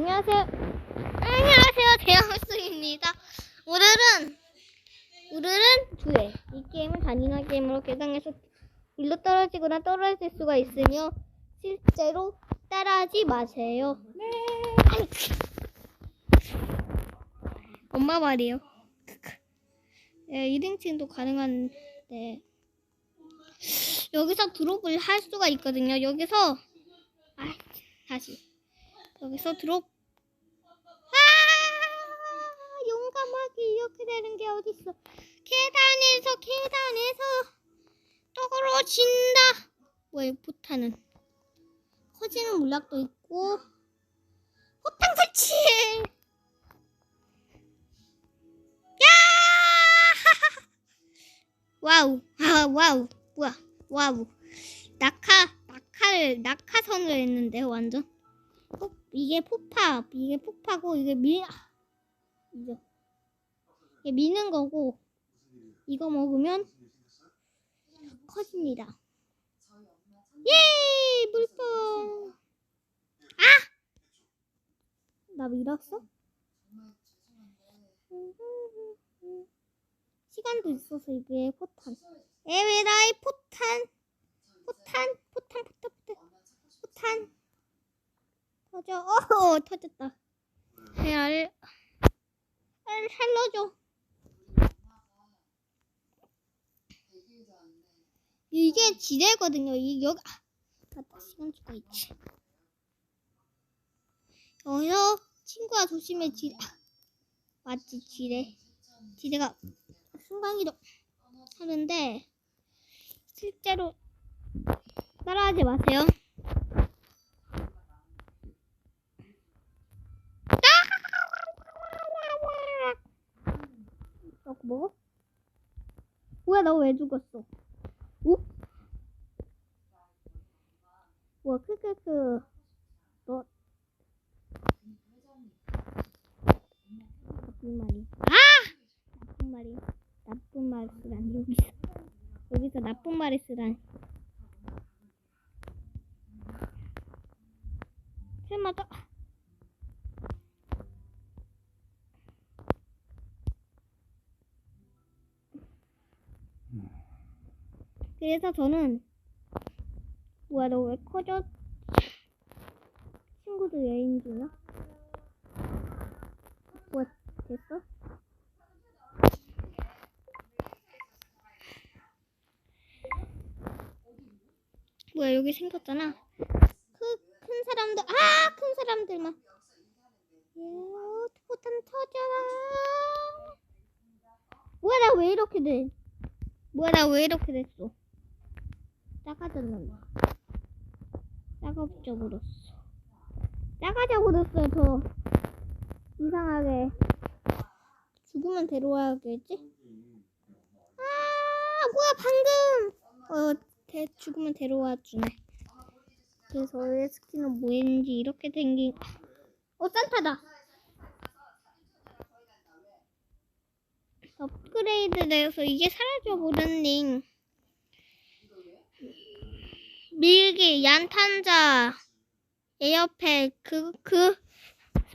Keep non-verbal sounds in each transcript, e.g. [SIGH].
안녕하세요. 안녕하세요. 대형수입니다. 오늘은 오늘은 주에 이 게임은 잔인한 게임으로 개강해서 일로 떨어지거나 떨어질 수가 있으며 실제로 따라하지 마세요. 네. 엄마 말이에요. [LAUGHS] 예, 1인칭도 가능한데 여기서 드롭을 할 수가 있거든요. 여기서 아, 다시 여기서 드롭. 아 용감하게 이렇게 되는 게 어딨어. 계단에서 계단에서 떨어진다. 뭐야 포탄은? 커지는 물약도 있고. 포탄 설치! 야! [LAUGHS] 와우. 아 와우. 뭐야? 와우. 낙하 낙하를 낙하선을 했는데 완전. 어, 이게 폭파 이게 폭파고 이게 미 이거. 이게 미는 거고 이거 먹으면 커집니다. 예 물뽕 아 나 밀었어? 시간도 있어서 이게 포탄. 에메라이 포탄 포탄. 포탄 포탄 포탄 포탄 터져. 어 터졌다. 알 알, 살려줘. 이게 지뢰거든요. 이 여기 아 맞다. 시간 주고 있지. 여기서 친구야 조심해 지뢰 아, 맞지 지뢰. 지뢰가 순간이동 하는데 실제로 따라하지 마세요. 너 먹어? 뭐야 너왜 죽었어? 오? 뭐야 크크크 너 나쁜 말이 아! 나쁜 말이 나쁜 말 쓰란 여기서 여기서 나쁜 말을 쓰란 설마다 그래서 저는 뭐야 너 왜 커져? 친구들 여행 중이야? 뭐 됐어? 뭐야 여기 생겼잖아. 그 큰 사람들 아 큰 사람들만 예, 포탄 터져라. 뭐야 나 왜 이렇게 돼? 뭐야 나 왜 이렇게 됐어 작아졌는데. 작업져 버렸어. 작아져 버렸어요 저 이상하게. 죽으면 데려와야겠지? 아 뭐야 방금! 어 대, 죽으면 데려와 주네. 그래서 왜 스킨은 뭐였는지 이렇게 생긴 어 산타다! 업그레이드 돼서 이게 사라져 버렸네 밀기 얀탄자 에어팩 그 그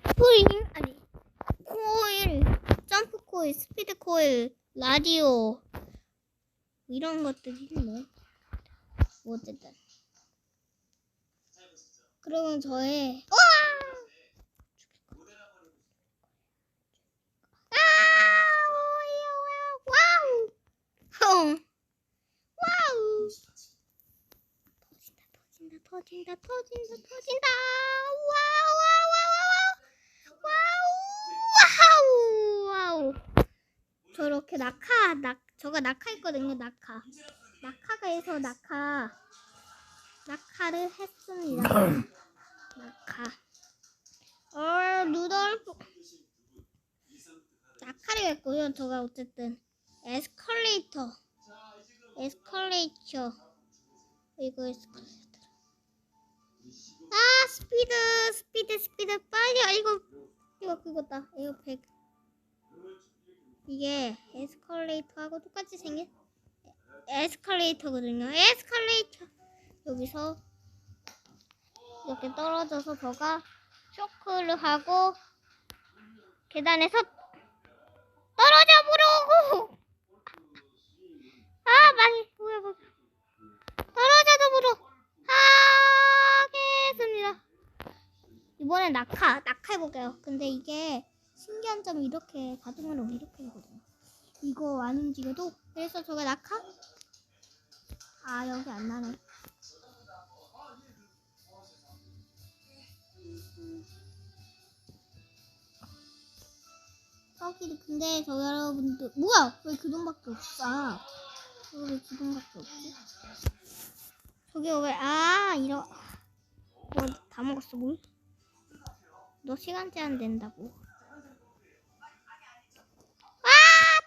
스프링 아니 코일 점프 코일 스피드 코일 라디오 이런 것들이 있네 뭐 어쨌든 그러면 저의 와! 아! 와우! 와우! 와우! 터진다, 터진다, 터진다, 터진다! 와우! 와우! 와우! 와우! 와우! 저렇게 낙하, 낙, 저가 낙하했거든요, 낙하. 낙하가 해서 낙하. 낙하를 했습니다. 낙하. 어, 루돌프. 낙하를 했고요. 저가 어쨌든 에스컬레이터. 에스컬레이터. 이거 에스컬레이터. 아, 스피드, 스피드, 스피드. 빨리. 아, 이거, 이거 그거다. 에어백. 이게 에스컬레이터하고 똑같이 생긴 에스컬레이터거든요. 에스컬레이터. 여기서 이렇게 떨어져서 저가 쇼크를 하고 계단에서 떨어져 보려고. 아 많이 뭐야 뭐야. 떨어져서 보러 하겠습니다. 이번엔 낙하 낙하 해볼게요. 근데 이게 신기한 점이 이렇게 가동으로 이렇게 되거든요. 이거 안 움직여도 그래서 저가 낙하? 아 여기 안 나네. 저기 근데 저 여러분들 뭐야 왜 그동밖에 없어? 아, 왜 그동밖에 없지? 저기 왜아 이러 뭐다 먹었어 뭘? 너 시간 제한 된다고. 아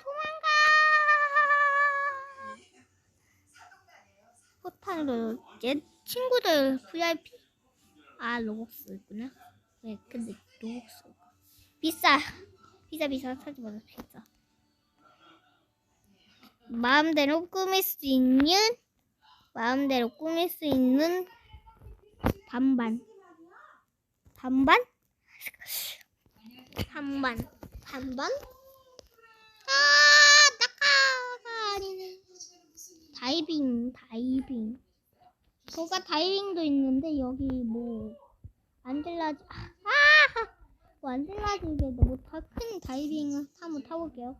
도망가! 포탄으로 얘 친구들 VIP 아 로벅스 있구나. 네 근데 로벅스 비싸 비싸 비싸 사지 마자 비싸. 마음대로 꾸밀 수 있는 마음대로 꾸밀 수 있는 반반 반반 반반. 반반? 아 낙하가 아니네. 다이빙 다이빙. 저가 다이빙도 있는데 여기 뭐 안젤라지 아뭐 안젤라지인데 너무 다큰 다이빙을 한번 타볼게요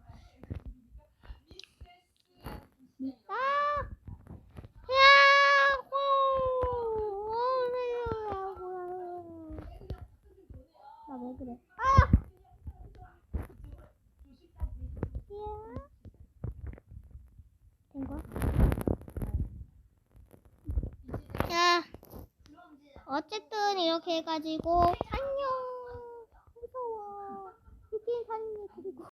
아 야호 나왜 그래 아 야. 된 거야? 자, 어쨌든 이렇게 해가지고 안녕. 무서워. 이게 사는 그리고